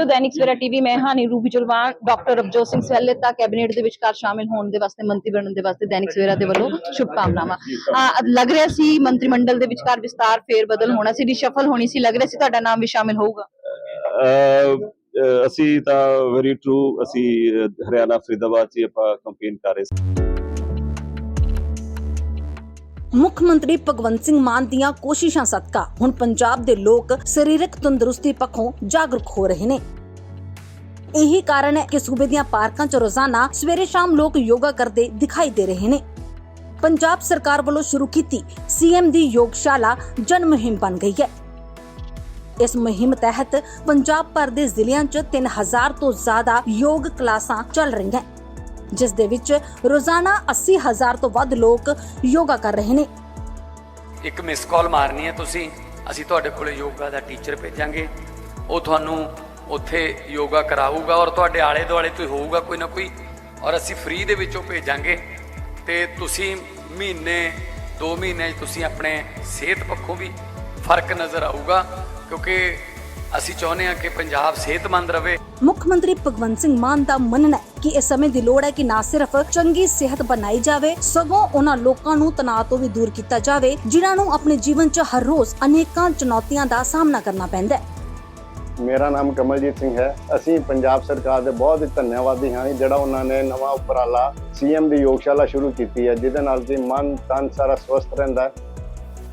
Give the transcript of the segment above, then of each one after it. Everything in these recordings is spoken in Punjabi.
ਰਹੇ ਹੋ ਦੈਨਿਕ ਸਵੇਰਾ ਟੀਵੀ, ਮੈਂ ਹਾਂ ਨੀਰੂ ਬਿਜਲਵਾਨ ਡਾਕਟਰ ਰਵਜੋਤ ਸਿੰਘ ਸਹਿਲੇ ਕੈਬਨਿਟ ਦੇ ਵਿਚਕਾਰ ਸ਼ਾਮਿਲ ਹੋਣ ਦੇ ਵਾਸਤੇ, ਮੰਤਰੀ ਬਣਨ ਦੇ ਵਾਸਤੇ ਦੈਨਿਕ ਸਵੇਰਾ ਦੇ ਵੱਲੋਂ ਸ਼ੁਭਕਾਮਨਾਵਾਂ। ਲੱਗ ਰਿਹਾ ਸੀ ਮੰਤਰੀ ਮੰਡਲ ਦੇ ਵਿਚਕਾਰ ਵਿਸਤਾਰ, ਫੇਰ ਬਦਲ ਹੋਣਾ ਸੀ, ਰਿਸ਼ਫਲ ਹੋਣੀ ਸੀ, ਲੱਗ ਰਿਹਾ ਸੀ ਤੁਹਾਡਾ ਨਾਮ ਵੀ ਸ਼ਾਮਿਲ ਹੋਊਗਾ? ਅਸੀਂ ਤਾਂ ਵੈਰੀ ਟਰੂ ਅਸੀਂ ਹਰਿਆਣਾ ਫਰੀਦਾਬਾਦ 'ਚ ਆਪਾਂ ਕੰਪੇਨ ਕਰ ਰਹੇ ਸੀ। ਮੁੱਖ ਮੰਤਰੀ ਭਗਵੰਤ ਸਿੰਘ ਮਾਨ ਦੀਆਂ ਕੋਸ਼ਿਸ਼ਾਂ ਸਦਕਾ ਹੁਣ ਪੰਜਾਬ ਦੇ ਲੋਕ ਸਰੀਰਕ ਤੰਦਰੁਸਤੀ ਪੱਖੋਂ ਜਾਗਰੂਕ ਹੋ ਰਹੇ ਨੇ। ਇਹੀ ਕਾਰਨ ਹੈ ਕਿ ਸੂਬੇ ਦੀਆਂ ਪਾਰਕਾਂ 'ਚ ਰੋਜ਼ਾਨਾ ਸਵੇਰੇ ਸ਼ਾਮ ਲੋਕ ਯੋਗਾ ਕਰਦੇ ਦਿਖਾਈ ਦੇ ਰਹੇ ਨੇ। ਪੰਜਾਬ ਸਰਕਾਰ ਵੱਲੋਂ ਸ਼ੁਰੂ ਕੀਤੀ ਸੀਐਮ ਦੀ ਯੋਗਸ਼ਾਲਾ ਜਨ ਮੁਹਿੰਮ ਬਣ ਗਈ ਹੈ। ਇਸ ਮੁਹਿੰਮ ਤਹਿਤ ਪੰਜਾਬ ਭਰ ਦੇ ਜ਼ਿਲ੍ਹਿਆਂ 'ਚ 3000 ਤੋਂ ਜ਼ਿਆਦਾ ਯੋਗ ਕਲਾਸਾਂ ਚੱਲ ਰਹੀਆਂ। ਜਿਸ ਦੇ ਵਿੱਚ ਰੋਜ਼ਾਨਾ 80000 ਤੋਂ ਵੱਧ ਲੋਕ ਯੋਗਾ ਕਰ ਰਹੇ ਨੇ। ਇੱਕ ਮਿਸ ਕਾਲ ਮਾਰਨੀ ਹੈ ਤੁਸੀਂ। ਅਸੀਂ ਤੁਹਾਡੇ ਕੋਲੇ ਯੋਗਾ ਦਾ ਟੀਚਰ ਭੇਜਾਂਗੇ। ਉਹ ਤੁਹਾਨੂੰ ਉੱਥੇ ਯੋਗਾ ਕਰਾਊਗਾ ਔਰ ਤੁਹਾਡੇ ਆਲੇ ਦੁਆਲੇ ਤੋਂ ਹੋਊਗਾ ਕੋਈ ਨਾ ਕੋਈ। ਔਰ ਅਸੀਂ ਫ੍ਰੀ ਦੇ ਵਿੱਚੋਂ ਭੇਜਾਂਗੇ। ਤੇ ਤੁਸੀਂ ਮਹੀਨੇ 2 ਮਹੀਨੇ 'ਚ ਤੁਸੀਂ ਆਪਣੇ ਸਿਹਤ ਪੱਖੋਂ ਵੀ ਫ਼ਰਕ ਨਜ਼ਰ ਆਊਗਾ। ਕਿਉਂਕਿ ਅਸੀਂ ਚਾਹੁੰਦੇ ਹਾਂ ਕਿ ਪੰਜਾਬ ਸਿਹਤਮੰਦ ਰਵੇ। ਮੁੱਖ ਮੰਤਰੀ ਭਗਵੰਤ ਸਿੰਘ ਮਾਨ ਦਾ ਮੰਨਣਾ ਹੈ ਕਿ ਇਸ ਸਮੇਂ ਦੀ ਲੋੜ ਹੈ ਕਿ ਨਾ ਸਿਰਫ ਚੰਗੀ ਸਿਹਤ ਬਣਾਈ ਜਾਵੇ ਸਗੋਂ ਉਹਨਾਂ ਲੋਕਾਂ ਨੂੰ ਤਣਾਅ ਤੋਂ ਵੀ ਦੂਰ ਕੀਤਾ ਜਾਵੇ ਜਿਨ੍ਹਾਂ ਨੂੰ ਆਪਣੇ ਜੀਵਨ 'ਚ ਹਰ ਰੋਜ਼ ਅਨੇਕਾਂ ਚੁਣੌਤੀਆਂ ਦਾ ਸਾਹਮਣਾ ਕਰਨਾ ਪੈਂਦਾ ਹੈ। ਮੇਰਾ ਨਾਮ ਕਮਲਜੀਤ ਸਿੰਘ ਹੈ। ਅਸੀਂ ਪੰਜਾਬ ਸਰਕਾਰ ਦੇ ਬਹੁਤ ਹੀ ਧੰਨਵਾਦੀ ਹਾਂ ਜਿਹੜਾ ਉਹਨਾਂ ਨੇ ਨਵਾਂ ਉਪਰਾਲਾ ਸੀਐਮ ਦੀ ਯੋਗਸ਼ਾਲਾ ਸ਼ੁਰੂ ਕੀਤੀ ਹੈ ਜਿਹਦੇ ਨਾਲ ਕਿ ਮਨ ਤਨ ਸਾਰਾ ਸਵਸਥ ਰਹਿੰਦਾ ਹੈ।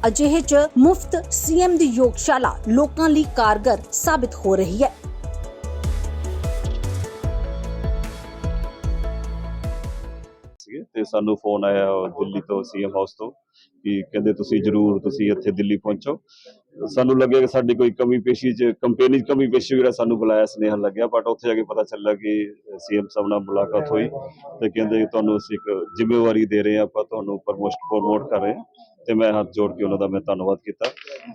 ਅਜਿਹੇ 'ਚ ਮੁਫਤ ਸੀਐਮ ਦੀ ਯੋਗਸ਼ਾਲਾ ਲੋਕਾਂ ਲਈ ਕਾਰਗਰ ਸਾਬਿਤ ਹੋ ਰਹੀ ਹੈ। ਸੀਗੇ ਤੇ ਸਾਨੂੰ ਫੋਨ ਆਇਆ ਦਿੱਲੀ ਤੋਂ ਸੀਐਮ ਹਾਊਸ ਤੋਂ ਕਿ ਕਹਿੰਦੇ ਤੁਸੀਂ ਜਰੂਰ ਤੁਸੀਂ ਇੱਥੇ ਦਿੱਲੀ ਪਹੁੰਚੋ। ਸਾਨੂੰ ਲੱਗਿਆ ਕਿ ਸਾਡੀ ਕੋਈ ਕਮੀ ਪੇਸ਼ੀ ਚ ਕੰਪੇਨੀ ਕਮੀ ਪੇਸ਼ੀ ਵਗੈਰਾ ਸਾਨੂੰ ਬੁਲਾਇਆ, ਸੁਨੇਹਾ ਲੱਗਿਆ ਬਟ ਉੱਥੇ ਜਾ ਕੇ ਪਤਾ ਚੱਲਿਆ ਕਿ ਸੀਐਮ ਸਾਹਿਬ ਨਾਲ ਮੁਲਾਕਾਤ ਹੋਈ ਤੇ ਕਹਿੰਦੇ ਤੁਹਾਨੂੰ ਅਸੀਂ ਇੱਕ ਜ਼ਿੰਮੇਵਾਰੀ ਦੇ ਰਹੇ ਹਾਂ, ਆਪਾਂ ਤੁਹਾਨੂੰ ਪ੍ਰਮੋਸ਼ਨ ਪ੍ਰਮੋਟ ਕਰ ਰਹੇ ਹਾਂ। ਤੇ ਮੈਂ ਹੱਥ ਜੋੜ ਕੇ ਉਹਨਾਂ ਦਾ ਮੈਂ ਧੰਨਵਾਦ ਕੀਤਾ।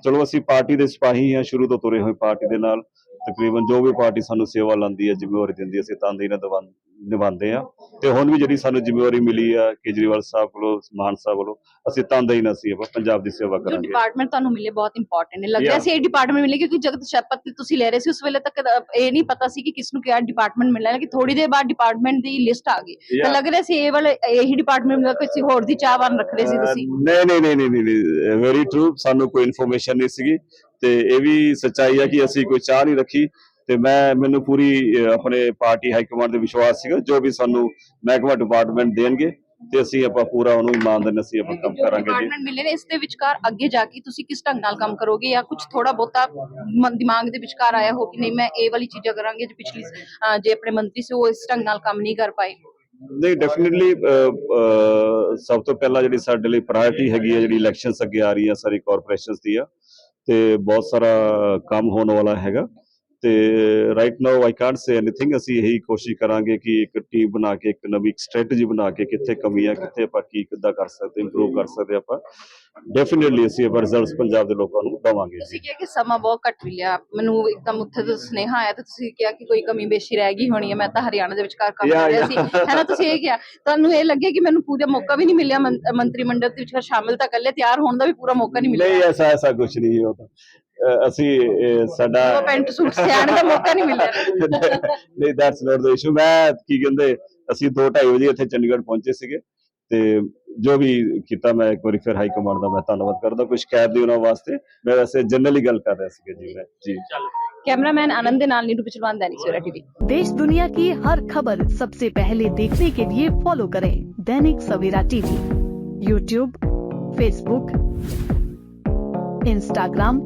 ਚਲੋ, ਅਸੀਂ ਪਾਰਟੀ ਦੇ ਸਿਪਾਹੀ ਹਾਂ, ਸ਼ੁਰੂ ਤੋਂ ਤੁਰੇ ਹੋਏ ਪਾਰਟੀ ਦੇ ਨਾਲ। ਤਕਰੀਬਨ ਜੋ ਵੀ ਪਾਰਟੀ ਸਾਨੂੰ ਸੇਵਾ ਲਾਂਦੀ ਹੈ ਜ਼ਿੰਮੇਵਾਰੀ ਦਿੰਦੀ ਹੈ ਅਸੀਂ ਤਨਦੇਹੀ ਨਾਲ ਨਿਭਾਉਂ- ਨਿਭਾਉਂਦੇ ਆ ਤੇ ਹੁਣ ਵੀ ਜਿਹੜੀ ਸਾਨੂੰ ਜ਼ਿੰਮੇਵਾਰੀ ਮਿਲੀ ਆ ਕੇਜਰੀਵਾਲ ਸਾਹਿਬ ਕੋਲੋਂ ਮਾਨ ਸਾਹਿਬ ਵੱਲੋਂ ਅਸੀਂ ਤਨਦੇਹੀ ਨਾਲ ਆਪਾਂ ਪੰਜਾਬ ਦੀ ਸੇਵਾ ਕਰਾਂਗੇ। ਡਿਪਾਰਟਮੈਂਟ ਤੁਹਾਨੂੰ ਮਿਲੇ ਬਹੁਤ ਇੰਪੋਰਟੈਂਟ ਹੈ ਲੱਗ ਰਿਹਾ Yeah. ਸੀ ਇਹ ਡਿਪਾਰਟਮੈਂਟ ਮਿਲੇ ਕਿਉਂਕਿ ਜਗਤ ਸ਼ਪਥ ਤੁਸੀਂ ਲੈ ਰਹੇ ਸੀ ਉਸ ਵੇਲੇ ਤੱਕ ਇਹ ਨਹੀਂ ਪਤਾ ਸੀ ਕਿ ਕਿਸ ਨੂੰ ਕਿਹੜਾ ਡਿਪਾਰਟਮੈਂਟ ਮਿਲਣਾ ਹੈ ਕਿ ਥੋੜੀ ਦੇਰ ਬਾਅਦ ਡਿਪਾਰਟਮੈਂਟ ਦੀ ਲਿਸਟ ਆ ਗਈ। ਤਾਂ. ਲੱਗ ਰਿਹਾ ਸੀ ਇਹ ਵਾਲੇ ਇਹੀ ਡਿਪਾਰਟਮੈਂਟ ਮਿਲਦਾ ਕਿਸੇ ਹੋਰ ਦੀ ਚਾਹਵਾਨ ਰੱਖ ਰਹੇ ਸੀ ਤੁਸੀਂ? ਅਹ ਨਹੀਂ ਨਹੀਂ ਨਹੀਂ ਨਹੀਂ ਨਹੀਂ ਵੈਰੀ ਟਰੂ ਸਾਨੂੰ ਕੋਈ ਇਨਫੋਰਮੇਸ਼ਨ ਨਹੀਂ ਸੀਗੀ। ਤੇ ਇਹ ਵੀ ਸੱਚਾਈ ਹੈ ਕਿ ਅਸੀਂ ਕੋਈ ਚਾਹ ਨਹੀਂ ਰੱਖੀ ਤੇ ਮੈਂ ਮੈਨੂੰ ਪੂਰੀ ਆਪਣੇ ਪਾਰਟੀ ਹਾਈ ਕਮਾਂਡ ਦੇ ਵਿਸ਼ਵਾਸ ਸੀਗਾ ਜੋ ਵੀ ਸਾਨੂੰ ਮਹਿਕਮਾ ਡਿਪਾਰਟਮੈਂਟ ਦੇਣਗੇ ਤੇ ਅਸੀਂ ਆਪਾਂ ਪੂਰਾ ਉਹਨੂੰ ਇਮਾਨਦਾਰੀ ਨਾਲ ਅਸੀਂ ਆਪਾਂ ਕੰਮ ਕਰਾਂਗੇ ਜੀ। ਡਿਪਾਰਟਮੈਂਟ ਮਿਲੇ ਨੇ ਇਸ ਦੇ ਵਿਚਕਾਰ ਅੱਗੇ ਜਾ ਕੇ ਤੁਸੀਂ ਕਿਸ ਢੰਗ ਨਾਲ ਕੰਮ ਕਰੋਗੇ ਜਾਂ ਕੁਝ ਥੋੜਾ ਬਹੁਤਾ ਦਿਮਾਗ ਦੇ ਵਿਚਕਾਰ ਆਇਆ ਹੋ ਕਿ ਨਹੀਂ ਮੈਂ ਇਹ ਵਾਲੀ ਚੀਜ਼ਾਂ ਕਰਾਂਗੇ ਜੋ ਪਿਛਲੀ ਜੇ ਆਪਣੇ ਮੰਤਰੀ ਸੀ ਉਹ ਇਸ ਢੰਗ ਨਾਲ ਕੰਮ ਨਹੀਂ ਕਰ ਪਾਏ? ਨਹੀਂ ਡੈਫੀਨਿਟਲੀ ਸਭ ਤੋਂ ਪਹਿਲਾਂ ਜਿਹੜੀ ਸਾਡੇ ਲਈ ਪ੍ਰਾਇੋਰਟੀ ਹੈਗੀ ਹੈ ਜਿਹੜੀ ਇਲੈਕਸ਼ਨਸ ਅੱਗੇ ਆ ਰਹੀਆਂ ਸਾਰੀ ਕਾਰਪੋਰੇਸ਼ਨਸ ਦੀ ਆ ਤੇ ਬਹੁਤ ਸਾਰਾ ਕੰਮ ਹੋਣ ਵਾਲਾ ਹੈਗਾ। ਤੇ right now I can't say anything ਅਸੀਂ ਇਹੀ ਕੋਸ਼ਿਸ਼ ਕਰਾਂਗੇ ਕਿ ਇੱਕ ਟੀਮ ਬਣਾ ਕੇ ਇੱਕ ਨਵੀਂ ਸਟ੍ਰੈਟਜੀ ਬਣਾ ਕੇ ਕਿੱਥੇ ਕਮੀ ਆ ਕਿੱਥੇ ਆਪਾਂ ਕੀ ਕਿੱਦਾਂ ਕਰ ਸਕਦੇ ਇੰਪਰੂਵ ਕਰ ਸਕਦੇ ਆਪਾਂ। ਡੈਫੀਨਿਟਲੀ ਅਸੀਂ ਇਹ ਰਿਜ਼ਲਟਸ ਪੰਜਾਬ ਦੇ ਲੋਕਾਂ ਨੂੰ ਦਵਾਂਗੇ ਜੀ। ਤੁਸੀਂ ਕਿਹਾ ਕਿ ਸਮਾਂ ਬਹੁਤ ਘੱਟ ਮਿਲਿਆ ਮੈਨੂੰ ਇੱਕਦਮ ਉੱਥੇ ਤੋਂ ਸੁਨੇਹਾ ਆਇਆ ਤੇ ਤੁਸੀਂ ਕਿਹਾ ਕਿ ਕੋਈ ਕਮੀ ਬੇਸ਼ੀ ਰਹਿ ਗਈ ਹੋਣੀ ਹੈ। ਮੈਂ ਤਾਂ ਹਰਿਆਣਾ ਦੇ ਵਿਚਕਾਰ ਕੰਮ ਕਰ ਰਿਹਾ ਸੀ. ਹੈ ਨਾ ਤੁਸੀਂ ਇਹ ਕਿਹਾ। ਤੁਹਾਨੂੰ ਇਹ ਲੱਗਿਆ ਕਿ ਮੈਨੂੰ ਪੂਰਾ ਮੌਕਾ ਵੀ ਨਹੀਂ ਮਿਲਿਆ। ਮੰਤਰੀ ਮੰਡਲ ਦੇ ਵਿਚਕਾਰ ਸ਼ਾਮਿਲ ਤਾਂ ਇਕੱਲੇ ਤਿਆਰ ਹੋਣ ਦਾ ਵੀ ਪੂਰਾ ਮੌਕਾ ਨਹੀਂ ਨਹੀਂ ਮਿਲਿਆ ਐਸਾ ਐਸਾ ਕੁਝ ਨਹੀਂ ਹੋਤਾ ਅਸੀਂ ਇਹ ਸਾਡਾ ਉਹ ਪੈਂਟ ਸੂਟ ਸਿਆਣ ਦਾ ਮੌਕਾ ਨਹੀਂ ਮਿਲਿਆ ਨਹੀਂ ਦੈਟਸ ਨਾਟ ਦ ਇਸ਼ੂ ਮੈਂ ਕੀ ਕਹਿੰਦੇ ਅਸੀਂ 2:30 ਵਜੇ ਇੱਥੇ ਚੰਡੀਗੜ੍ਹ ਪਹੁੰਚੇ ਸੀਗੇ ਤੇ ਜੋ ਵੀ ਕੀਤਾ ਮੈਂ ਇੱਕ ਵਾਰੀ ਫਿਰ ਹਾਈ ਕਮਾਂਡ ਦਾ ਮੈਂ ਧੰਨਵਾਦ ਕਰਦਾ ਕੁਝ ਸ਼ਿਕਾਇਤ ਦੀ ਉਹਨਾਂ ਵਾਸਤੇ ਮੈਂ ਵੈਸੇ ਜਨਰਲੀ ਗੱਲ ਕਰ ਰਿਹਾ ਸੀਗਾ ਜੀ ਮੈਂ ਜੀ ਕੈਮਰਾਮੈਨ ਆਨੰਦ ਦੇ ਨਾਲ ਨੀਰੂ ਪਿਛਲਵਾਨ दैनिक सवेरा टीवी देश दुनिया की हर खबर सबसे पहले देखने के लिए फॉलो करें Dainik Savera TV YouTube Facebook Instagram